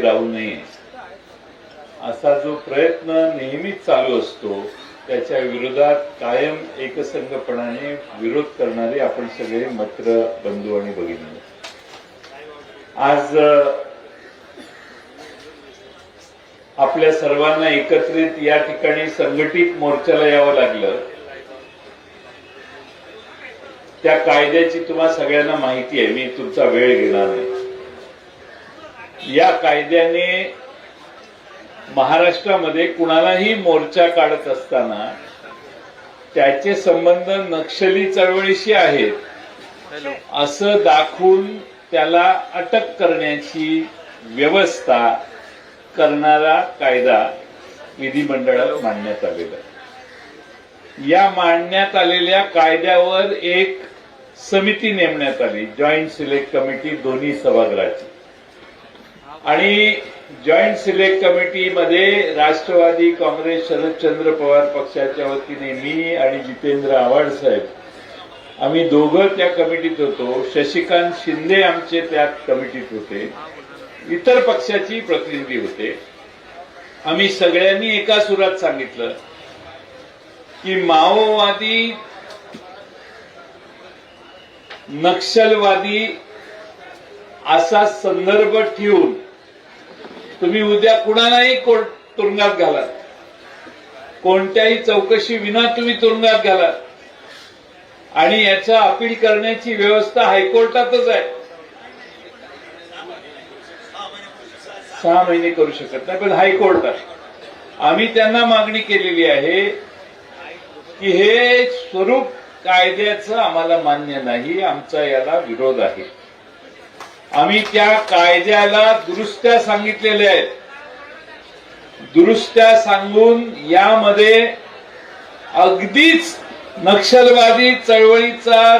राहू नये. असा जो प्रयत्न नेहमीच चालू असतो त्याच्या विरोधात कायम एकसंघपणाने विरोध करणारे आपण सगळे मत्र बंधू आणि भगिनी. आज आपल्या सर्वांना एकत्रित या ठिकाणी संघटित मोर्चाला यावं लागलं. त्या कायद्याची तुम्हा सगळ्यांना माहिती आहे मी तुमचा वेळ घेणार नाही. या कायद्याने महाराष्ट्रामध्ये कुणालाही मोर्चा काढत असताना त्याचे संबंध नक्षली चळवळीशी आहेत. असं दाखवून त्याला अटक करण्याची व्यवस्था करणारा कायदा विधिमंडळात मांडण्यात आलेला या मांडण्यात आलेल्या कायद्यावर एक समिती नेमण्यात आली जॉईंट सिलेक्ट कमिटी दोन्ही सभागृहाची. आणि जॉईंट सिलेक्ट कमिटीमध्ये राष्ट्रवादी काँग्रेस शरदचंद्र पवार पक्षाच्या वतीने मी आणि जितेंद्र आव्हाड साहेब आम्ही दोघं त्या कमिटीत होतो. शशिकांत शिंदे आमचे त्या कमिटीत होते. इतर पक्षाची प्रतिनिधी होते. आम्ही सगळ्यांनी एका सुरात सांगितलं की माओवादी नक्षलवादी असा संदर्भ ठेवून तुम्ही उद्या कुणालाही तुरुंगात घाला कोणत्याही चौकशी विना तुम्ही तुरुंगात घाला आणि याचा अपील करण्याची व्यवस्था हायकोर्टातच आहे. सहा महिने करू शकत नाही पण हायकोर्टात आम्ही त्यांना मागणी केलेली आहे की हे स्वरूप कायद्याचं आम्हाला मान्य नाही आमचा याला विरोध आहे. आम्ही त्या कायद्याला दुरुस्त्या सांगितलेल्या आहेत. दुरुस्त्या सांगून यामध्ये अगदीच नक्षलवादी चळवळीचा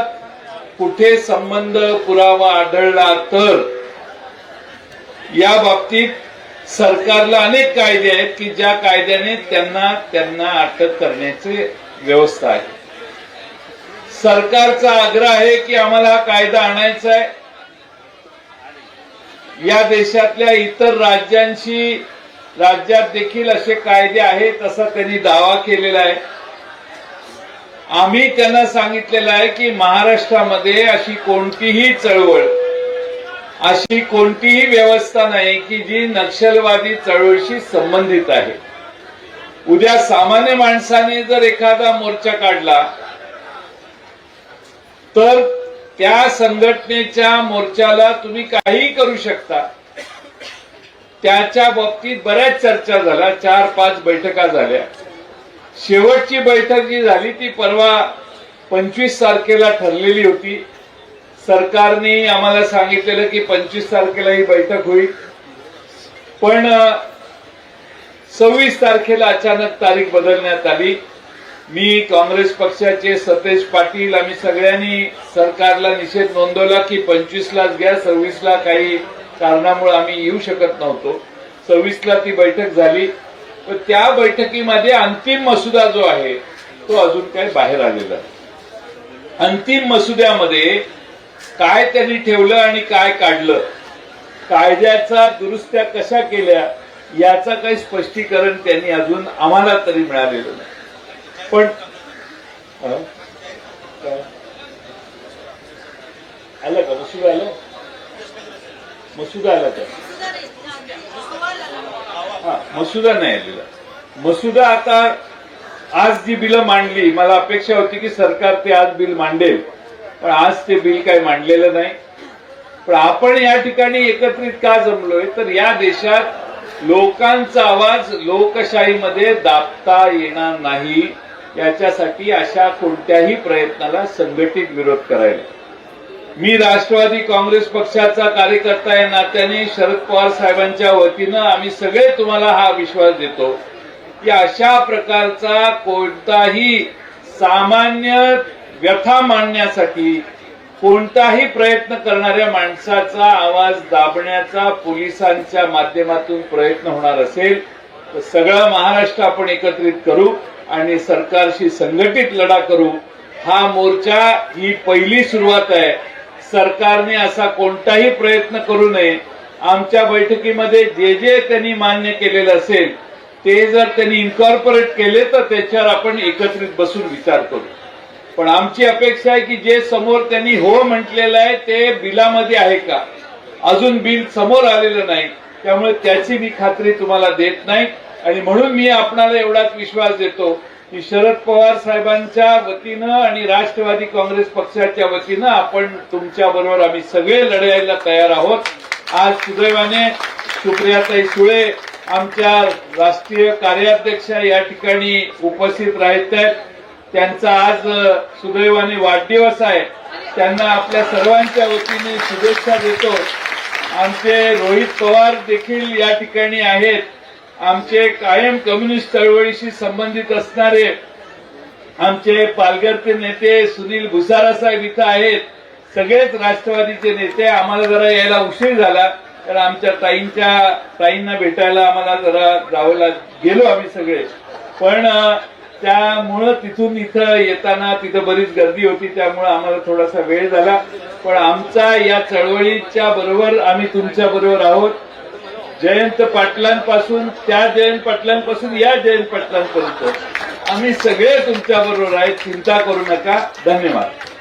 कुठे संबंध पुरावा आढळला तर या बाबतीत सरकारला अनेक कायदे आहेत की ज्या कायद्याने त्यांना त्यांना अटक करण्याची व्यवस्था आहे. सरकारचा आग्रह आहे की आम्हाला हा कायदा आणायचा आहे. या देशातल्या इतर राज्यांशी राज्यात देखील असे कायदे आहेत असा त्यांनी दावा केलेला आहे. आम्ही त्यांना सांगितलेलं आहे की महाराष्ट्रामध्ये अशी कोणतीही चळवळ अशी कोणतीही व्यवस्था नाही की जी नक्षलवादी चळवळीशी संबंधित आहे. उद्या सामान्य माणसाने जर एखादा मोर्चा काढला तर त्या संघटनेच्या मोर्चाला तुम्ही काहीही करू शकता. त्याच्या बाबतीत बऱ्याच चर्चा झाल्या चार पाच बैठका झाल्या. शेवटची बैठक जी झाली ती परवा पंचवीस तारखेला ठरलेली होती. सरकारने आम्हाला सांगितलेलं की पंचवीस तारखेला ही बैठक होईल. पण सव्वीस तारखेला अचानक तारीख बदलण्यात आली. मी काँग्रेस पक्षाचे सतेज पाटील आम्ही सगळ्यांनी सरकारला निषेध नोंदवला की पंचवीसलाच घ्या सव्वीसला काही कारणामुळे आम्ही येऊ शकत नव्हतो. सव्वीसला ती बैठक झाली. तर त्या बैठकीमध्ये अंतिम मसुदा जो आहे तो अजून काही बाहेर आलेला अंतिम मसुद्यामध्ये काय त्यांनी ठेवलं आणि काय काढलं कायद्याचा दुरुस्त्या कशा केल्या याचं काही स्पष्टीकरण त्यांनी अजून आम्हाला तरी मिळालेलं नाही. पण आलं का? मसुदा आलं? मसुदा आला का? हा मसुदा नाही आलेला. मसुदा आता आज जी बिलं मांडली मला अपेक्षा होती की सरकार ते आज बिल मांडेल. पण आज ते बिल काही मांडलेलं नाही. पण आपण या ठिकाणी एकत्रित का जमलोय? तर या देशात लोकांचा आवाज लोकशाहीमध्ये दाबता येणार नाही. याच्यासाठी अशा कोणत्याही प्रयत्नाला संघटित विरोध करायला. मी राष्ट्रवादी काँग्रेस पक्षाचा कार्यकर्ता या नात्याने शरद पवार साहेबांच्या वतीनं आम्ही सगळे तुम्हाला हा विश्वास देतो की अशा प्रकारचा कोणताही सामान्य व्यथा मांडण्यासाठी कोणताही प्रयत्न करणाऱ्या माणसाचा आवाज दाबण्याचा पोलिसांच्या माध्यमातून प्रयत्न होणार असेल तर सगळा महाराष्ट्र आपण एकत्रित करू. आणि सरकारशी संघटित लढा करू हा मोर्चा ही पहिली सुरुवात आहे. सरकारने असा कोणताही प्रयत्न करू नये. आमच्या बैठकीमध्ये जे जे त्यांनी मान्य केलेलं असेल ते जर त्यांनी इन्कॉर्पोरेट केले तर त्याच्यावर आपण एकत्रित बसून विचार करू. पण आमची अपेक्षा आहे की जे समोर त्यांनी हो म्हटलेलं आहे ते बिलामध्ये आहे का? अजून बिल समोर आलेलं नाही. त्यामुळे त्याची मी खात्री तुम्हाला देत नाही. आणि म्हणून मी आपणाला एवढाच विश्वास देतो की शरद पवार साहेबांच्या वतीनं आणि राष्ट्रवादी काँग्रेस पक्षाच्या वतीनं आपण तुमच्या बरोबर आम्ही सगळे लढायला तयार आहोत. आज सुदैवाने सुप्रियाताई सुळे आमच्या राष्ट्रीय कार्याध्यक्ष या ठिकाणी उपस्थित राहत आहेत. त्यांचा आज सुदैवाने वाढदिवस आहे. त्यांना आपल्या सर्वांच्या वतीने शुभेच्छा देतो. आमचे रोहित पवार देखील या ठिकाणी आहेत. आमचे कायम कम्युनिस्ट चळवळीशी संबंधित असणारे आमचे पालघरचे नेते सुनील भुसारा साहेब इथं आहेत. सगळेच राष्ट्रवादीचे नेते. आम्हाला जरा यायला उशीर झाला. तर आमच्या ताईंच्या ताईंना भेटायला आम्हाला जरा जावं गेलो आम्ही सगळे. पण त्यामुळं तिथून इथं येताना तिथं बरीच गर्दी होती. त्यामुळं आम्हाला थोडासा वेळ झाला. पण आमचा या चळवळीच्या बरोबर आम्ही तुमच्या बरोबर आहोत. जयंत पाटलांपासून त्या जयंत पाटलांपासून या जयंत पाटलांपर्यंत. आम्ही सगळे तुमच्या बरोबर आहेत चिंता करू नका. धन्यवाद.